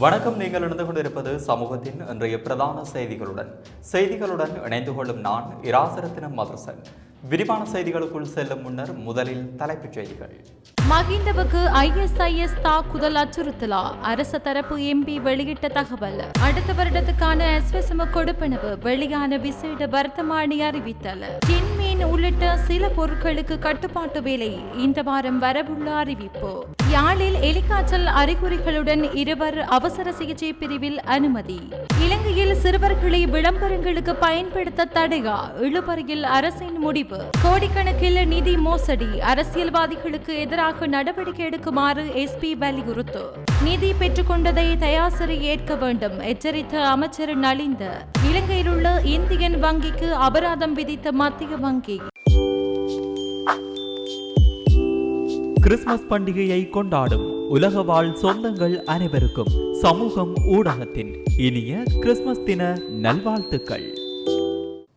வணக்கம். நீங்கள் இணைந்து கொண்டிருப்பது சமூகத்தின் இன்றைய பிரதான செய்திகளுடன். செய்திகளுடன் இணைந்து கொள்ளும் நான் இராசரத்தினம் மதுசன் விரிவான செய்திகளுக்குள் செல்லும் முன்னர் முதலில் தலைப்புச் செய்திகள். மகிந்தவுக்கு ஐஎஸ்ஐஎஸ் தாக்குதல் அச்சுறுத்தலா? அரச தரப்பு எம்பி வெளியிட்ட தகவல். அடுத்த வருடத்துக்கான எஸ்வசம கொடுப்பனவு வெளியான விசேட வர்த்தமானி அறிவித்தல். டின்மீன் உள்ளிட்ட சில பொருட்களுக்கு கட்டுப்பாட்டு வேலை இந்த வாரம் வரவுள்ள அறிவிப்பு. யாழில் எலிக்காய்ச்சல் அறிகுறிகளுடன் இருவர் அவசர சிகிச்சை பிரிவில் அனுமதி. இலங்கையில் சிறுவர்களை விளம்பரங்களுக்கு பயன்படுத்த தடையா? இழுபறியில் அரசின் முடிவு. கோடிக்கணக்கில் நிதி மோசடி. அரசியல்வாதிகளுக்கு எதிராக நடவடிக்கை எடுக்குமாறு எஸ்பி வலியுறுத்து. நிதி பெற்றுக்கொண்டதை தயாசரி ஏற்க வேண்டும். எச்சரித்த அமைச்சர் நலிந்த. இலங்கையில் உள்ள இந்தியன் வங்கிக்கு அபராதம் விதித்த மத்திய வங்கி. கிறிஸ்துமஸ் பண்டிகையை கொண்டாடும் உலக வாழ் சொந்தங்கள் அனைவருக்கும் சமூகம் ஊடகத்தின் இனிய கிறிஸ்துமஸ் தின நல்வாழ்த்துக்கள்.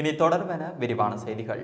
இனி தொடர்பென விரிவான செய்திகள்.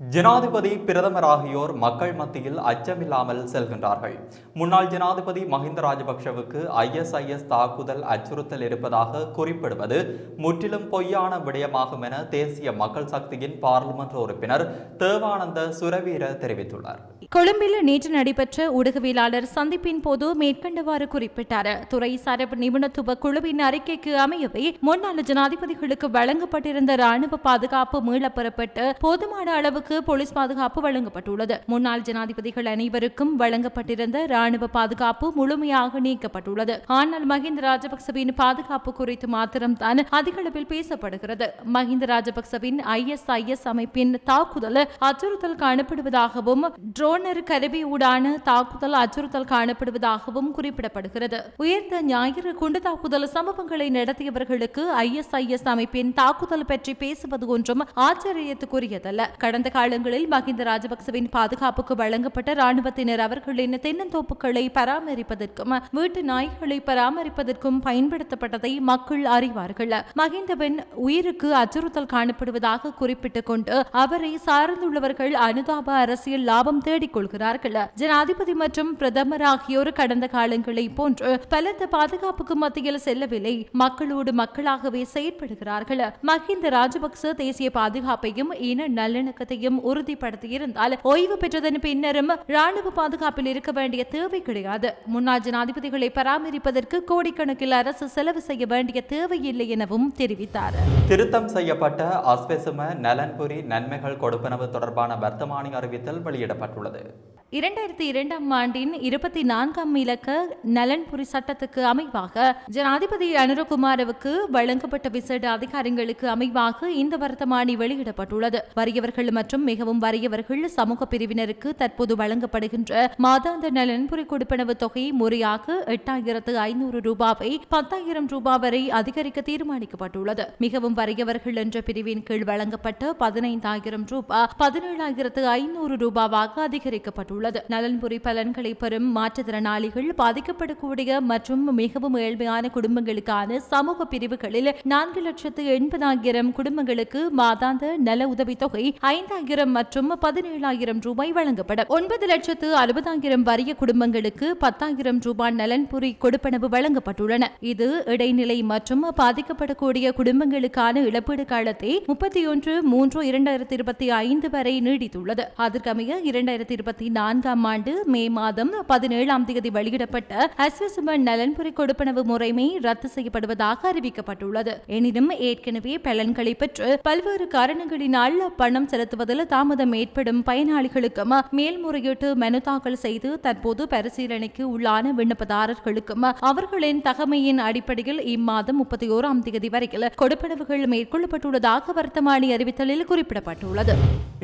ஜனாதிபதி பிரதமர் ஆகியோர் மக்கள் மத்தியில் அச்சமில்லாமல் செல்கின்றார்கள். முன்னாள் ஜனாதிபதி மஹிந்த ராஜபக்ஷவுக்கு ஐஎஸ்ஐஎஸ் தாக்குதல் அச்சுறுத்தல் இருப்பதாக குறிப்பிடுவது முற்றிலும் பொய்யான விடயமாகும் என தேசிய மக்கள் சக்தியின் பாராளுமன்ற உறுப்பினர் தேவானந்த சுரவீர தெரிவித்துள்ளார். கொழும்பில் நேற்று நடைபெற்ற ஊடகவியலாளர் சந்திப்பின் போது மேற்கண்டவாறு குறிப்பிட்டார். துறை சார்பு நிபுணத்துவ குழுவின் அறிக்கைக்கு அமையவே முன்னாள் ஜனாதிபதிகளுக்கு வழங்கப்பட்டிருந்த ராணுவ பாதுகாப்பு மீளப் பெறப்பட்டு போதுமான அளவுக்கு போலீஸ் பாதுகாப்பு வழங்கப்பட்டுள்ளது. முன்னாள் ஜனாதிபதிகள் அனைவருக்கும் வழங்கப்பட்டிருந்த ராணுவ பாதுகாப்பு முழுமையாக நீக்கப்பட்டுள்ளது. ஆனால் மஹிந்த ராஜபக்சவின் பாதுகாப்பு குறித்து மாத்திரம்தான் அதிக அளவில் பேசப்படுகிறது. மஹிந்த ராஜபக்சவின் ஐஎஸ்ஐஎஸ் அமைப்பின் தாக்குதல் அச்சுறுத்தல் காணப்படுவதாகவும் ட்ரோன் டோனர் கருவி ஊடான தாக்குதல் அச்சுறுத்தல் காணப்படுவதாகவும் குறிப்பிடப்படுகிறது. உயர்ந்த ஞாயிறு குண்டு தாக்குதல் சம்பவங்களை நடத்தியவர்களுக்கு ஐஎஸ்ஐஎஸ் அமைப்பின் தாக்குதல் பற்றி பேசுவது ஒன்றும் ஆச்சரியத்துக்குரியதல்ல. கடந்த காலங்களில் மஹிந்த ராஜபக்சவின் பாதுகாப்புக்கு வழங்கப்பட்ட ராணுவத்தினர் அவர்களின் தென்னந்தோப்புகளை பராமரிப்பதற்கும் வீட்டு நாய்களை பராமரிப்பதற்கும் பயன்படுத்தப்பட்டதை மக்கள் அறிவார்கள். மஹிந்தவின் உயிருக்கு அச்சுறுத்தல் காணப்படுவதாக குறிப்பிட்டுக் கொண்டு அவரை சார்ந்துள்ளவர்கள் அனுதாப அரசியல் லாபம் தேடி தேடிக் கொள்கிறார்கள் ஜனாதிபதி மற்றும் பிரதமர் ஆகியோர் கடந்த காலங்களை போன்று பலத்த பாதுகாப்புக்கு மத்தியில் செல்லவில்லை. மக்களோடு மக்களாகவே செயற்படுகிறார்கள். மஹிந்த ராஜபக்ச தேசிய பாதுகாப்பையும் இன நல்லிணக்கத்தையும் உறுதிப்படுத்தியிருந்தால் ஓய்வு பெற்றதன் பின்னரும் ராணுவ பாதுகாப்பில் இருக்க வேண்டிய தேவை கிடையாது. முன்னாள் ஜனாதிபதிகளை பராமரிப்பதற்கு கோடிக்கணக்கில் அரசு செலவு செய்ய வேண்டிய தேவை இல்லை எனவும் தெரிவித்தார். திருத்தம் செய்யப்பட்ட அஸ்வெசும நலன்புரி நன்மைகள் கொடுப்பனவு தொடர்பான வர்த்தமானி அறிவித்தல் வெளியிடப்பட்டுள்ளது. പറയുന്നത് இரண்டாயிரத்தி இரண்டாம் ஆண்டின் இருபத்தி நான்காம் இலக்க நலன்புரி சட்டத்துக்கு அமைவாக ஜனாதிபதி அனுரகுமாரவுக்கு வழங்கப்பட்ட விசேட அதிகாரங்களுக்கு அமைவாக இந்த வர்த்தமானி வெளியிடப்பட்டுள்ளது. வறியவர்கள் மற்றும் மிகவும் வறியவர்கள் சமூக பிரிவினருக்கு தற்போது வழங்கப்படுகின்ற மாதாந்த நலன்புரி கொடுப்பனவு தொகை முறையாக எட்டாயிரத்து ஐநூறு ரூபாவை பத்தாயிரம் ரூபாய் வரை அதிகரிக்க தீர்மானிக்கப்பட்டுள்ளது. மிகவும் வறியவர்கள் என்ற பிரிவின் கீழ் வழங்கப்பட்ட பதினைந்தாயிரம் ரூபாய் பதினேழாயிரத்து ஐநூறு ரூபாவாக அதிகரிக்கப்பட்டுள்ளது. நலன்புரி பலன்களை பெறும் மாற்றுத்திறனாளிகள் பாதிக்கப்படக்கூடிய மற்றும் மிகவும் ஏழ்மையான குடும்பங்களுக்கான சமூக பிரிவுகளில் நான்கு லட்சத்து எண்பதாயிரம் குடும்பங்களுக்கு மாதாந்த நல உதவித்தொகை ஐந்தாயிரம் மற்றும் பதினேழாயிரம் ரூபாய் வழங்கப்படும். ஒன்பது லட்சத்து அறுபதாயிரம் வறிய குடும்பங்களுக்கு பத்தாயிரம் ரூபாய் நலன்புரி கொடுப்பனவு வழங்கப்பட்டுள்ளன. இது இடைநிலை மற்றும் பாதிக்கப்படக்கூடிய குடும்பங்களுக்கான இழப்பீடு காலத்தை முப்பத்தி ஒன்று மூன்று இரண்டாயிரத்தி இருபத்தி ஐந்து வரை நீடித்துள்ளது. அதற்கமைய இரண்டாயிரத்தி இருபத்தி நான்காம் ஆண்டு மே மாதம் பதினேழாம் தேதி வெளியிடப்பட்ட அஸ்வசுமன் நலன்புரி கொடுப்பனவு முறைமை ரத்து செய்யப்படுவதாக அறிவிக்கப்பட்டுள்ளது. எனினும் ஏற்கனவே பலன்களை பெற்று பல்வேறு காரணங்களினால் பணம் செலுத்துவதில் தாமதம் ஏற்படும் பயனாளிகளுக்கும் மேல்முறையீட்டு மனு தாக்கல் செய்து தற்போது பரிசீலனைக்கு உள்ளான விண்ணப்பதாரர்களுக்கும் அவர்களின் தகமையின் அடிப்படையில் இம்மாதம் முப்பத்தி ஓராம் தேதி வரையில் கொடுப்பனவுகள் மேற்கொள்ளப்பட்டுள்ளதாக வர்த்தமானி அறிவித்தலில் குறிப்பிடப்பட்டுள்ளது.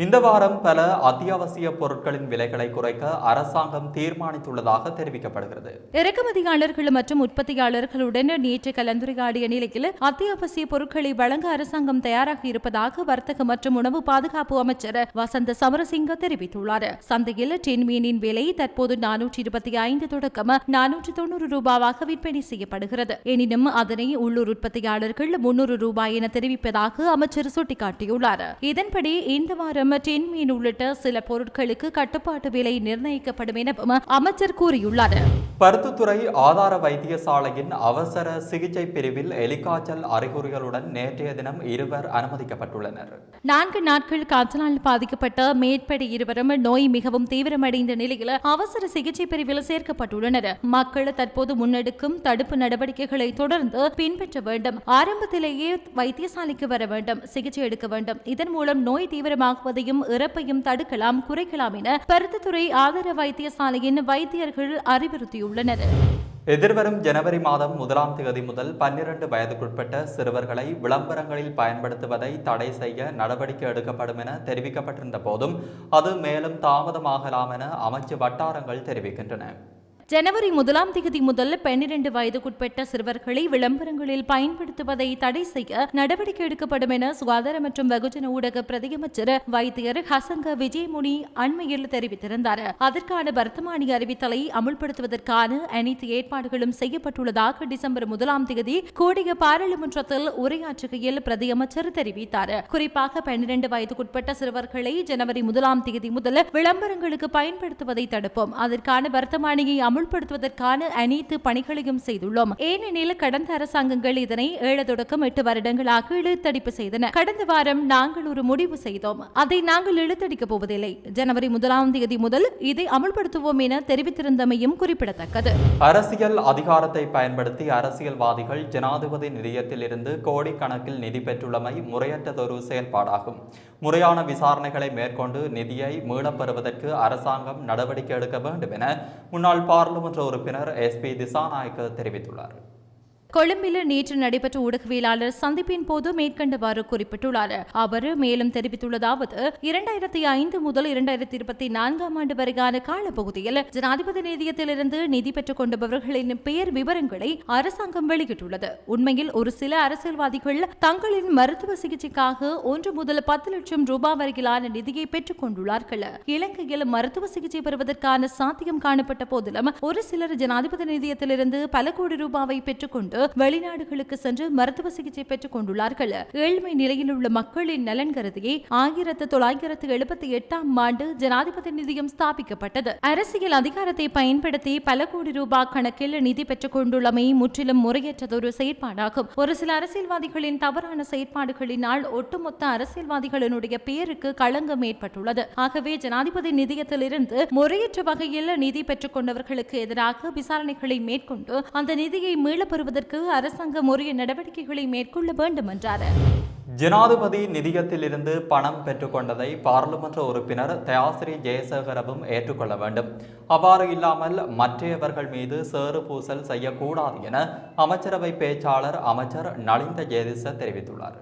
இந்த வாரம் பல அத்தியாவசிய பொருட்களின் விலைகளை குறைக்க அரசாங்கம் தீர்மானித்துள்ளதாக தெரிவிக்கப்படுகிறது. இறக்குமதியாளர்கள் மற்றும் உற்பத்தியாளர்களுடன் நேற்று கலந்துரையாடிய நிலையில் அத்தியாவசிய பொருட்களை வழங்க அரசாங்கம் தயாராக இருப்பதாக வர்த்தக மற்றும் உணவு பாதுகாப்பு அமைச்சர் வசந்த சமரசிங்க தெரிவித்துள்ளார். சந்தையில் டின் மீனின் விலை தற்போது நானூற்றி இருபத்தி ஐந்து தொடக்கம் நானூற்றி தொண்ணூறு ரூபாவாக விற்பனை செய்யப்படுகிறது. எனினும் அதனை உள்ளூர் உற்பத்தியாளர்கள் முன்னூறு ரூபாய் என தெரிவிப்பதாக அமைச்சர் சுட்டிக்காட்டியுள்ளார். இதன்படி இந்த வாரம் டின் மீன் உள்ளிட்ட சில பொருட்களுக்கு கட்டுப்பாட்டு விலை நிர்ணயிக்கப்படும் எனவும் அமைச்சர் கூறியுள்ளார். பருத்துத்துறை ஆதார வைத்தியசாலையின் அவசர சிகிச்சை பிரிவில் எலிக்காய்ச்சல் அறிகுறிகளுடன் நேற்றைய தினம் இருவர் அனுமதிக்கப்பட்டுள்ளனர். நான்கு நாட்கள் காய்ச்சலால் பாதிக்கப்பட்ட மேற்படி இருவரும் நோய் மிகவும் தீவிரமடைந்த நிலையில் அவசர சிகிச்சை பிரிவில் சேர்க்கப்பட்டுள்ளனர். மக்கள் தற்போது முன்னெடுக்கும் தடுப்பு நடவடிக்கைகளை தொடர்ந்து பின்பற்ற வேண்டும். ஆரம்பத்திலேயே வைத்தியசாலைக்கு வர வேண்டும் சிகிச்சை எடுக்க வேண்டும். இதன் மூலம் நோய் தீவிரமாகுவதையும் இறப்பையும் தடுக்கலாம் குறைக்கலாம் என பருத்தித்துறை ஆதார வைத்தியசாலையின் வைத்தியர்கள் அறிவுறுத்தியுள்ளனர். எதிர்வரும் ஜனவரி மாதம் முதலாம் தேதி முதல் பன்னிரண்டு வயதுக்குட்பட்ட சிறுவர்களை விளம்பரங்களில் பயன்படுத்துவதை தடை செய்ய நடவடிக்கை எடுக்கப்படும் என தெரிவிக்கப்பட்டிருந்த போதும் அது மேலும் தாமதமாகலாம் என அமைச்சு வட்டாரங்கள் தெரிவிக்கின்றன. ஜனவரி முதலாம் தேதி முதல் பன்னிரண்டு வயதுக்குட்பட்ட சிறுவர்களை விளம்பரங்களில் பயன்படுத்துவதை தடை செய்ய நடவடிக்கை எடுக்கப்படும் என சுகாதார மற்றும் வெகுஜன ஊடக பிரதியமைச்சர் வைத்தியர் ஹசங்க விஜயமுனி அண்மையில் தெரிவித்திருந்தார். அதற்கான வர்த்தமானி அறிவித்தலை அமுல்படுத்துவதற்கான அனைத்து ஏற்பாடுகளும் செய்யப்பட்டுள்ளதாக டிசம்பர் முதலாம் தேதி கூடிய பாராளுமன்றத்தில் உரையாற்றுகையில் பிரதியமைச்சர் தெரிவித்தார். குறிப்பாக பன்னிரண்டு வயதுக்குட்பட்ட சிறுவர்களை ஜனவரி முதலாம் தேதி முதல் விளம்பரங்களுக்கு பயன்படுத்துவதை தடுப்போம். அதற்கான வர்த்தமானியை அமுல்படுத்துவதற்கான அனைத்து பணிகளையும் செய்துள்ளோம். ஏனெனில் கடந்த அரசாங்கங்கள் இதனை ஏழு தொடக்கம் எட்டு வருடங்களாக இழுத்தடிப்பு செய்தன. கடந்த வாரம் நாங்கள் ஒரு முடிவு செய்தோம். அதை நாங்கள் இழுத்தடிக்கப் போவதில்லை. ஜனவரி முதலாம் தேதி முதல் இதை அமுல்படுத்துவோம் என தெரிவித்திருந்தமையும் குறிப்பிடத்தக்கது. அரசியல் அதிகாரத்தை பயன்படுத்தி அரசியல்வாதிகள் ஜனாதிபதி நிதியத்திலிருந்து கோடிக்கணக்கில் நிதி பெற்றுள்ளமை முறையற்றதொரு செயல்பாடாகும். முறையான விசாரணைகளை மேற்கொண்டு நிதியை மீளப்பெறுவதற்கு அரசாங்கம் நடவடிக்கை எடுக்க வேண்டும் என முன்னாள் பாராளுமன்ற உறுப்பினர் எஸ் பி திசாநாயக்க தெரிவித்துள்ளார். கொழும்பில் நேற்று நடைபெற்ற ஊடகவியலாளர் சந்திப்பின் போது மேற்கண்டவாறு குறிப்பிட்டுள்ளார். அவர் மேலும் தெரிவித்துள்ளதாவது இரண்டாயிரத்தி ஐந்து முதல் இரண்டாயிரத்தி இருபத்தி நான்காம் ஆண்டு வரையான காலப்பகுதியில் ஜனாதிபதி நிதியத்திலிருந்து நிதி பெற்றுக் கொண்டவர்களின் பெயர் விவரங்களை அரசாங்கம் வெளியிட்டுள்ளது. உண்மையில் ஒரு சில அரசியல்வாதிகள் தங்களின் மருத்துவ சிகிச்சைக்காக ஒன்று முதல் பத்து லட்சம் ரூபாய் வரையிலான நிதியை பெற்றுக் கொண்டுள்ளார்கள். இலங்கையில் மருத்துவ சிகிச்சை பெறுவதற்கான சாத்தியம் காணப்பட்ட போதிலும் ஒரு சிலர் ஜனாதிபதி நிதியத்திலிருந்து பல கோடி ரூபாவை பெற்றுக்கொண்டு வெளிநாடுகளுக்கு சென்று மருத்துவ சிகிச்சை பெற்றுக் கொண்டுள்ளார்கள். ஏழ்மை நிலையில் உள்ள மக்களின் நலன் கருதியே ஆயிரத்து தொள்ளாயிரத்து எழுபத்தி எட்டாம் ஆண்டு ஜனாதிபதி நிதியம் ஸ்தாபிக்கப்பட்டது. அரசியல் அதிகாரத்தை பயன்படுத்தி பல கோடி ரூபாய் கணக்கில் நிதி பெற்றுக் கொண்டுள்ளமை முற்றிலும் முறையற்றதொரு செயற்பாடாகும். ஒரு சில அரசியல்வாதிகளின் தவறான செயற்பாடுகளினால் ஒட்டுமொத்த அரசியல்வாதிகளினுடைய பெயருக்கு களங்கம் ஏற்பட்டுள்ளது. ஆகவே ஜனாதிபதி நிதியத்திலிருந்து முறையற்ற வகையில் நிதி பெற்றுக் கொண்டவர்களுக்கு எதிராக விசாரணைகளை மேற்கொண்டு அந்த நிதியை மீளப் தடுப்பதற்கு அரசாங்கம் உரிய நடவடிக்கைகளை மேற்கொள்ள வேண்டும் என்றார். ஜனாதிபதி நிதியத்திலிருந்து பணம் பெற்றுக்கொண்டதை பாராளுமன்ற உறுப்பினர் தயாசிரி ஜெயசேகரவும் ஏற்றுக்கொள்ள வேண்டும். அவ்வாறு இல்லாமல் மற்றையவர்கள் மீது சேறு பூசல் செய்யக்கூடாது என அமைச்சரவை பேச்சாளர் அமைச்சர் நலிந்த ஜெயதிச தெரிவித்துள்ளார்.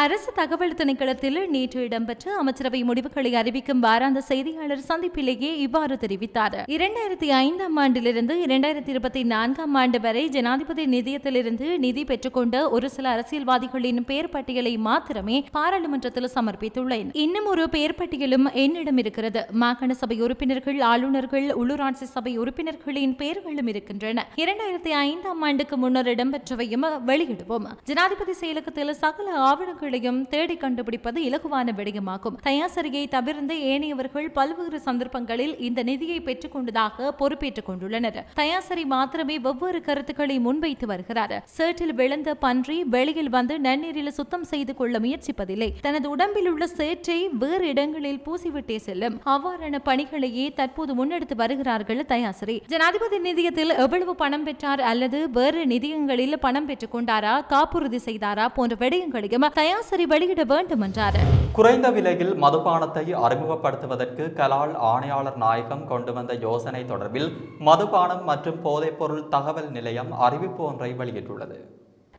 அரசு தகவல் திணைக்களத்தில் நேற்று இடம்பெற்ற அமைச்சரவை முடிவுகளை அறிவிக்கும் வாராந்த செய்தியாளர் சந்திப்பிலேயே இவ்வாறு தெரிவித்தார். இரண்டாயிரத்தி ஐந்தாம் ஆண்டிலிருந்து இரண்டாயிரத்தி இருபத்தி நான்காம் ஆண்டு வரை ஜனாதிபதி நிதியத்திலிருந்து நிதி பெற்றுக்கொண்ட ஒரு சில அரசியல்வாதிகளின் பெயர் பட்டியலை மாத்திரமே பாராளுமன்றத்தில் சமர்ப்பித்துள்ளேன். இன்னும் ஒரு பெயர் பட்டியலும் என்னிடம் இருக்கிறது. மாகாண சபை உறுப்பினர்கள் ஆளுநர்கள் உள்ளூராட்சி சபை உறுப்பினர்களின் பெயர்களும் இருக்கின்றன. இரண்டாயிரத்தி ஐந்தாம் ஆண்டுக்கு முன்னர் இடம்பெற்றவையும் வெளியிடுவோம். ஜனாதிபதி செயலகத்தில் சகல ஆவணங்கள் ஆயுதங்களையும் தேடி கண்டுபிடிப்பது இலகுவான விடயமாகும். தயாசரியை தவிர்த்து ஏனையவர்கள் பல்வேறு சந்தர்ப்பங்களில் இந்த நிதியை பெற்றுக் கொண்டதாக பொறுப்பேற்றுக் கொண்டுள்ளனர். தயாசரி மாத்திரமே வெவ்வேறு கருத்துக்களை முன்வைத்து வருகிறார். சேற்றில் விழுந்த பன்றி வெளியில் வந்து நன்னீரில் சுத்தம் செய்து கொள்ள முயற்சிப்பதில்லை. தனது உடம்பில் உள்ள சேற்றை வேறு இடங்களில் பூசிவிட்டே செல்லும். அவ்வாறான பணிகளையே தற்போது முன்னெடுத்து வருகிறார்கள் தயாசரி. ஜனாதிபதி நிதியத்தில் எவ்வளவு பணம் பெற்றார் அல்லது வேறு நிதியங்களில் பணம் பெற்றுக் கொண்டாரா காப்புறுதி செய்தாரா போன்ற விடயங்களையும் சராசரி வெளியிட வேண்டும் என்றார். குறைந்த விலையில் மதுபானத்தை அறிமுகப்படுத்துவதற்கு கலால் ஆணையாளர் நாயகம் கொண்டு வந்த யோசனை தொடர்பில் மதுபானம் மற்றும் போதைப்பொருள் தகவல் நிலையம் அறிவிப்பு ஒன்றை வெளியிட்டுள்ளது.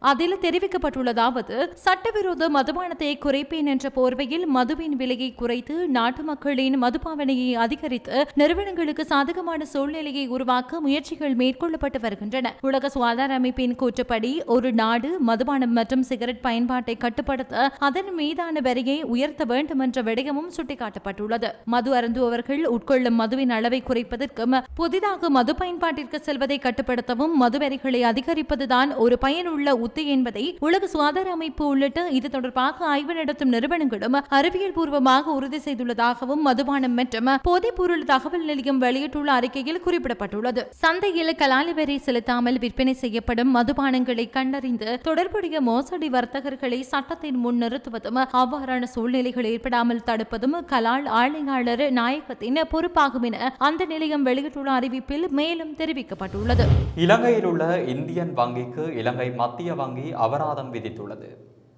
அதில் தெரிவிக்கப்பட்டுள்ளதாவது சட்டவிரோத மதுபானத்தை குறைப்பேன் என்ற போர்வையில் மதுவின் விலையை குறைத்து நாட்டு மக்களின் மதுபாவனையை அதிகரித்து நிறுவனங்களுக்கு சாதகமான சூழ்நிலையை உருவாக்க முயற்சிகள் மேற்கொள்ளப்பட்டு வருகின்றன. உலக சுகாதார அமைப்பின் கூற்றுப்படி ஒரு நாடு மதுபானம் மற்றும் சிகரெட் பயன்பாட்டை கட்டுப்படுத்த அதன் மீதான வரியை உயர்த்த வேண்டும் என்ற விடயமும் சுட்டிக்காட்டப்பட்டுள்ளது. மது அருந்துபவர்கள் உட்கொள்ளும் மதுவின் அளவை குறைப்பதற்கும் புதிதாக மது பயன்பாட்டிற்கு செல்வதை கட்டுப்படுத்தவும் மது வரிகளை அதிகரிப்பதுதான் ஒரு பயனுள்ள உத்தி என்பதை உலக சுகாதார அமைப்பு உள்ளிட்ட இது தொடர்பாக ஆய்வு நடத்தும் நிறுவனங்களும் அறிவியல் பூர்வமாக உறுதி செய்துள்ளதாகவும் மதுபானம் மற்றும் போதைப்பொருள் தகவல் நிலையம் வெளியிட்டுள்ள அறிக்கையில் குறிப்பிடப்பட்டுள்ளது. சந்தையில் கலாலி வரி செலுத்தாமல் விற்பனை செய்யப்படும் மதுபானங்களை கண்டறிந்து தொடர்புடைய மோசடி வர்த்தகர்களை சட்டத்தின் முன் நிறுத்துவதும் அவ்வாறான சூழ்நிலைகள் ஏற்படாமல் தடுப்பதும் கலால் ஆணையாளர் நாயகத்தின் பொறுப்பாகும் என அந்த நிலையம் வெளியிட்டுள்ள அறிவிப்பில் மேலும் தெரிவிக்கப்பட்டுள்ளது. இலங்கையில் உள்ள இந்தியன் வங்கிக்கு இலங்கை மத்திய வங்கி அபராதம் விதித்துள்ளது.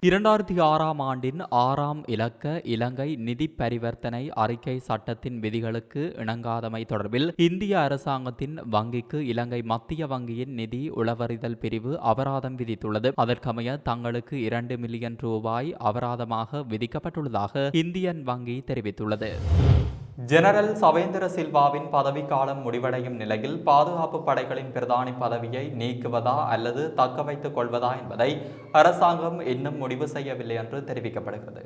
இரண்டாயிரத்தி ஆறாம் ஆண்டின் ஆறாம் இலக்க இலங்கை நிதி பரிவர்த்தனை அறிக்கை சட்டத்தின் விதிகளுக்கு இணங்காதமை தொடர்பில் இந்திய அரசாங்கத்தின் வங்கிக்கு இலங்கை மத்திய வங்கியின் நிதி உளவறிதல் பிரிவு அபராதம் விதித்துள்ளது. அதற்கமைய தங்களுக்கு இரண்டு மில்லியன் ரூபாய் அபராதமாக விதிக்கப்பட்டுள்ளதாக இந்தியன் வங்கி தெரிவித்துள்ளது. ஜெனரல் சவேந்திர சில்வாவின் பதவிக்காலம் முடிவடையும் நிலையில் பாதுகாப்பு படைகளின் பிரதானி பதவியை நீக்குவதா அல்லது தக்க வைத்துக் கொள்வதா என்பதை அரசாங்கம் இன்னும் முடிவு செய்யவில்லை என்று தெரிவிக்கப்படுகிறது.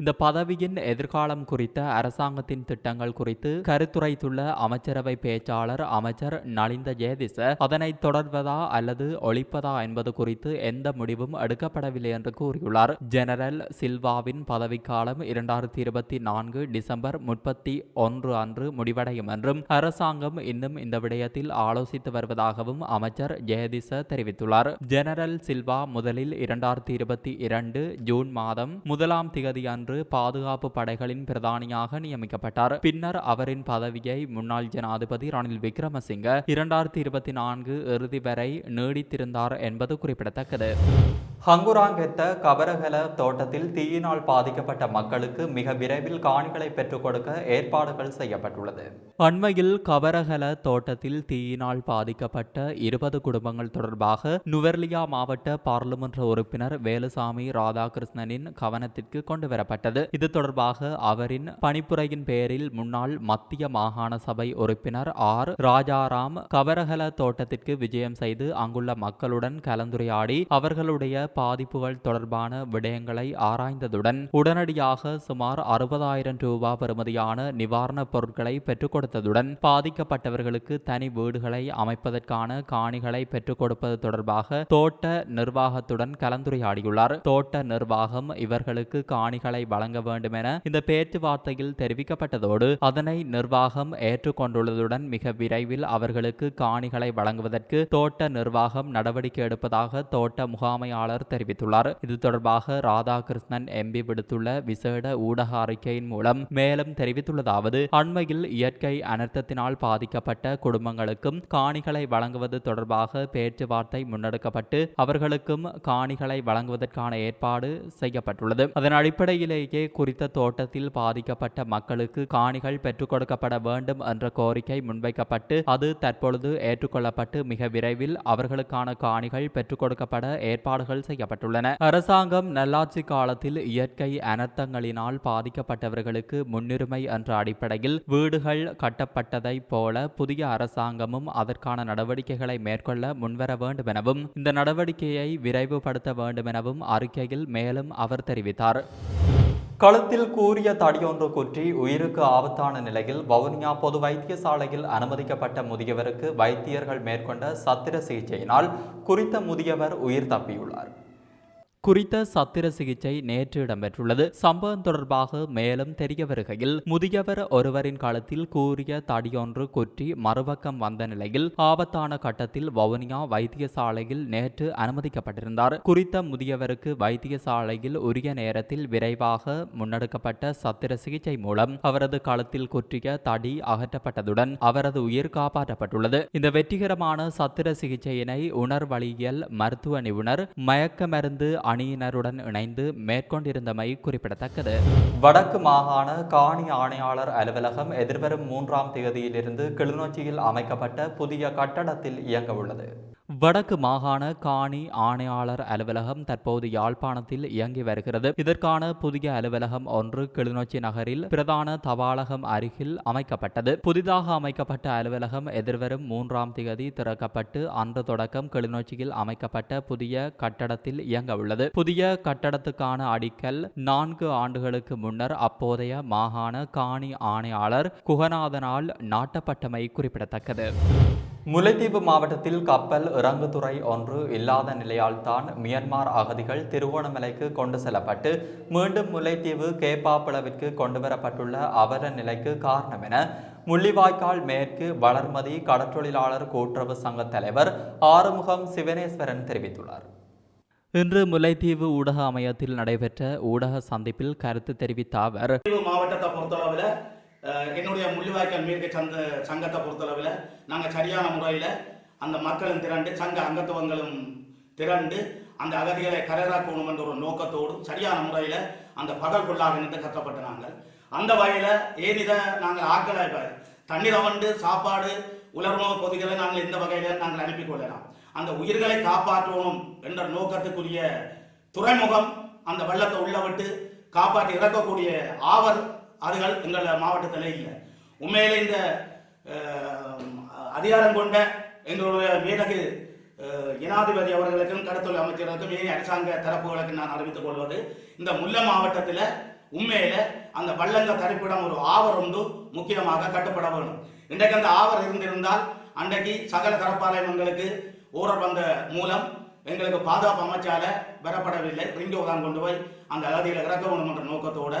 இந்த பதவியின் எதிர்காலம் குறித்த அரசாங்கத்தின் திட்டங்கள் குறித்து கருத்துரைத்துள்ள அமைச்சரவை பேச்சாளர் அமைச்சர் நலிந்த ஜெயதிச அதனை தொடர்வதா அல்லது ஒழிப்பதா என்பது குறித்து எந்த முடிவும் எடுக்கப்படவில்லை என்று கூறியுள்ளார். ஜெனரல் சில்வாவின் பதவிக்காலம் இரண்டாயிரத்தி இருபத்தி நான்கு டிசம்பர் முப்பத்தி ஒன்று அன்று முடிவடையும் என்றும் அரசாங்கம் இன்னும் இந்த விடயத்தில் ஆலோசித்து வருவதாகவும் அமைச்சர் ஜெயதிச தெரிவித்துள்ளார். ஜெனரல் சில்வா முதலில் இரண்டாயிரத்தி இருபத்தி இரண்டு ஜூன் மாதம் முதலாம் திகதி அன்று பாதுகாப்பு படைகளின் பிரதானியாக நியமிக்கப்பட்டார். பின்னர் அவரின் பதவியை முன்னாள் ஜனாதிபதி ரணில் விக்ரமசிங்க இரண்டாயிரத்தி இருபத்தி நான்கு இறுதி வரை நீடித்திருந்தார் என்பது குறிப்பிடத்தக்கது. ஹங்குராங்கெத்த கபரகல தோட்டத்தில் தீயினால் பாதிக்கப்பட்ட மக்களுக்கு மிக விரைவில் காணிகளை பெற்றுக் கொடுக்க ஏற்பாடுகள் செய்யப்பட்டுள்ளது. அண்மையில் கபரகல தோட்டத்தில் தீயினால் பாதிக்கப்பட்ட இருபது குடும்பங்கள் தொடர்பாக நுவர்லியா மாவட்ட பாராளுமன்ற உறுப்பினர் வேலுசாமி ராதாகிருஷ்ணனின் கவனத்திற்கு கொண்டு செய்யப்பட்டது இது தொடர்பாக அவரின் பணிப்புரையின் பேரில் முன்னாள் மத்திய மாகாண சபை உறுப்பினர் ஆர். ராஜாராம் கவரகல தோட்டத்திற்கு விஜயம் செய்து அங்குள்ள மக்களுடன் கலந்துரையாடி அவர்களுடைய பாதிப்புகள் தொடர்பான விடயங்களை ஆராய்ந்ததுடன் உடனடியாக சுமார் அறுபதாயிரம் ரூபாய் பெறுமதியான நிவாரணப் பொருட்களை பெற்றுக் கொடுத்ததுடன் பாதிக்கப்பட்டவர்களுக்கு தனி வீடுகளை அமைப்பதற்கான காணிகளை பெற்றுக் கொடுப்பது தொடர்பாக தோட்ட நிர்வாகத்துடன் கலந்துரையாடியுள்ளார். தோட்ட நிர்வாகம் இவர்களுக்கு காணிகளை வழங்க வேண்டும் என இந்த பேச்சுவார்த்தையில் தெரிவிக்கப்பட்டதோடு அதனை நிர்வாகம் ஏற்றுக்கொண்டுள்ளதுடன் மிக விரைவில் அவர்களுக்கு காணிகளை வழங்குவதற்கு தோட்ட நிர்வாகம் நடவடிக்கை எடுப்பதாக தோட்ட முகாமையாளர் தெரிவித்துள்ளார். இது தொடர்பாக ராதாகிருஷ்ணன் எம்பி விடுத்துள்ள விசேட ஊடக அறிக்கையின் மூலம் மேலும் தெரிவித்துள்ளதாவது அண்மையில் இயற்கை அனர்த்தத்தினால் பாதிக்கப்பட்ட குடும்பங்களுக்கும் காணிகளை வழங்குவது தொடர்பாக பேச்சுவார்த்தை முன்னெடுக்கப்பட்டு அவர்களுக்கும் காணிகளை வழங்குவதற்கான ஏற்பாடு செய்யப்பட்டுள்ளது. அதன் அடிப்படையிலேயே குறித்த தோட்டத்தில் பாதிக்கப்பட்ட மக்களுக்கு காணிகள் பெற்றுக் கொடுக்கப்பட வேண்டும் என்ற கோரிக்கை முன்வைக்கப்பட்டு அது தற்பொழுது ஏற்றுக்கொள்ளப்பட்டு மிக விரைவில் அவர்களுக்கான காணிகள் பெற்றுக் கொடுக்கப்பட ஏற்பாடுகள் செய்யப்பட்டுள்ளன. அரசாங்கம் நல்லாட்சி காலத்தில் இயற்கை அனர்த்தங்களினால் பாதிக்கப்பட்டவர்களுக்கு முன்னுரிமை என்ற அடிப்படையில் வீடுகள் கட்டப்பட்டதைப் போல புதிய அரசாங்கமும் அதற்கான நடவடிக்கைகளை மேற்கொள்ள முன்வர வேண்டும் எனவும் இந்த நடவடிக்கையை விரைவுபடுத்த வேண்டும் எனவும் அறிக்கையில் மேலும் அவர் தெரிவித்தார். கழுத்தில் கூறிய தடியொன்று குற்றி உயிருக்கு ஆபத்தான நிலையில் வவுனியா பொது வைத்தியசாலையில் அனுமதிக்கப்பட்ட முதியவருக்கு வைத்தியர்கள் மேற்கொண்ட சத்திர சிகிச்சையினால் குறித்த முதியவர் உயிர் தப்பியுள்ளார். குறித்த சத்திர சிகிச்சை நேற்று இடம்பெற்றுள்ளது. சம்பவம் தொடர்பாக மேலும் தெரிய வருகையில் முதியவர் ஒருவரின் காலத்தில் கூறிய தடியொன்று குற்றி மறுபக்கம் வந்த நிலையில் ஆபத்தான கட்டத்தில் வவுனியா வைத்தியசாலையில் நேற்று அனுமதிக்கப்பட்டிருந்தார். குறித்த முதியவருக்கு வைத்தியசாலையில் உரிய நேரத்தில் விரைவாக முன்னெடுக்கப்பட்ட சத்திர சிகிச்சை மூலம் அவரது களத்தில் குற்றிய தடி அகற்றப்பட்டதுடன் அவரது உயிர் காப்பாற்றப்பட்டுள்ளது. இந்த வெற்றிகரமான சத்திர சிகிச்சையினை உணர்வழியியல் மருத்துவ நிபுணர் மயக்க மருந்து அணியினருடன் இணைந்து மேற்கொண்டிருந்தமை குறிப்பிடத்தக்கது. வடக்கு மாகாண காணி ஆணையாளர் அலுவலகம் எதிர்வரும் மூன்றாம் தேதியிலிருந்து கிளிநொச்சியில் அமைக்கப்பட்ட புதிய கட்டடத்தில் இயங்க உள்ளது. வடக்கு மாகாண காணி ஆணையாளர் அலுவலகம் தற்போது யாழ்ப்பாணத்தில் இயங்கி வருகிறது. இதற்கான புதிய அலுவலகம் ஒன்று கிளிநொச்சி நகரில் பிரதான தபாலகம் அருகில் அமைக்கப்பட்டது. புதிதாக அமைக்கப்பட்ட அலுவலகம் எதிர்வரும் மூன்றாம் தேதி திறக்கப்பட்டு அன்று தொடக்கம் கிளிநொச்சியில் அமைக்கப்பட்ட புதிய கட்டடத்தில் இயங்க உள்ளது. புதிய கட்டடத்துக்கான அடிக்கல் நான்கு ஆண்டுகளுக்கு முன்னர் அப்போதைய மாகாண காணி ஆணையாளர் குகநாதனால் நாட்டப்பட்டமை குறிப்பிடத்தக்கது. முல்லைத்தீவு மாவட்டத்தில் கப்பல் இறங்குதுறை ஒன்று இல்லாத நிலையால் தான் மியன்மார் அகதிகள் திருவோணமலைக்கு கொண்டு செல்லப்பட்டு மீண்டும் முல்லைத்தீவு கேப்பாப்புலவிற்கு கொண்டுவரப்பட்டுள்ள அவல நிலைக்கு காரணம் என முள்ளிவாய்க்கால் மேற்கு வளர்மதி கடற்றொழிலாளர் கூட்டுறவு சங்க தலைவர் ஆறுமுகம் சிவனேஸ்வரன் தெரிவித்துள்ளார். இன்று முல்லைத்தீவு ஊடக அமையத்தில் நடைபெற்ற ஊடக சந்திப்பில் கருத்து தெரிவித்த அவர் மாவட்டத்தை பொறுத்தளவில் என்னுடைய முள்ளிவாய்க்கால் மேற்கு சந்த சங்கத்தை பொறுத்தளவில் நாங்கள் சரியான முறையில் அந்த மக்களும் திரண்டு சங்க அங்கத்துவங்களும் திரண்டு அந்த அகதிகளை கரையாக்கணும் என்ற ஒரு நோக்கத்தோடும் சரியான முறையில் அந்த பகல்குள்ளாக நின்று கட்டப்பட்டு நாங்கள் அந்த வகையில் ஏன் நாங்கள் ஆக்களை தண்ணீரை வந்து சாப்பாடு உலர்ணவு பொதிகளை நாங்கள் இந்த வகையில் நாங்கள் அனுப்பி கொள்ளலாம். அந்த உயிர்களை காப்பாற்றணும் என்ற நோக்கத்துக்குரிய துறைமுகம் அந்த வெள்ளத்தை உள்ள விட்டு காப்பாற்றி இறக்கக்கூடிய ஆவல் அதுகள் எங்கள் மாவட்டத்தில் இல்லை. உண்மையில் இந்த அதிகாரம் கொண்ட எங்களுடைய மேலகு ஜனாதிபதி அவர்களுக்கும் கடத்தொழில் அமைச்சர்களுக்கும் ஏனைய அரசாங்க தரப்புகளுக்கு நான் அறிவித்துக் கொள்வது இந்த முல்லை மாவட்டத்தில் உண்மையில அந்த வள்ளங்க தரிப்பிடம் ஒரு ஆவர் ஒன்று முக்கியமாக கட்டுப்பட வேண்டும். இன்றைக்கு அந்த ஆவர் இருந்திருந்தால் அன்றைக்கு சகல தரப்பாளையங்களுக்கு ஊரர் வந்த மூலம் எங்களுக்கு பாதுகாப்பு அமைச்சால பெறப்படவில்லை. ரிங்கோ தான் கொண்டு போய் அந்த அகதியில் இறக்க வேண்டும் என்ற நோக்கத்தோடு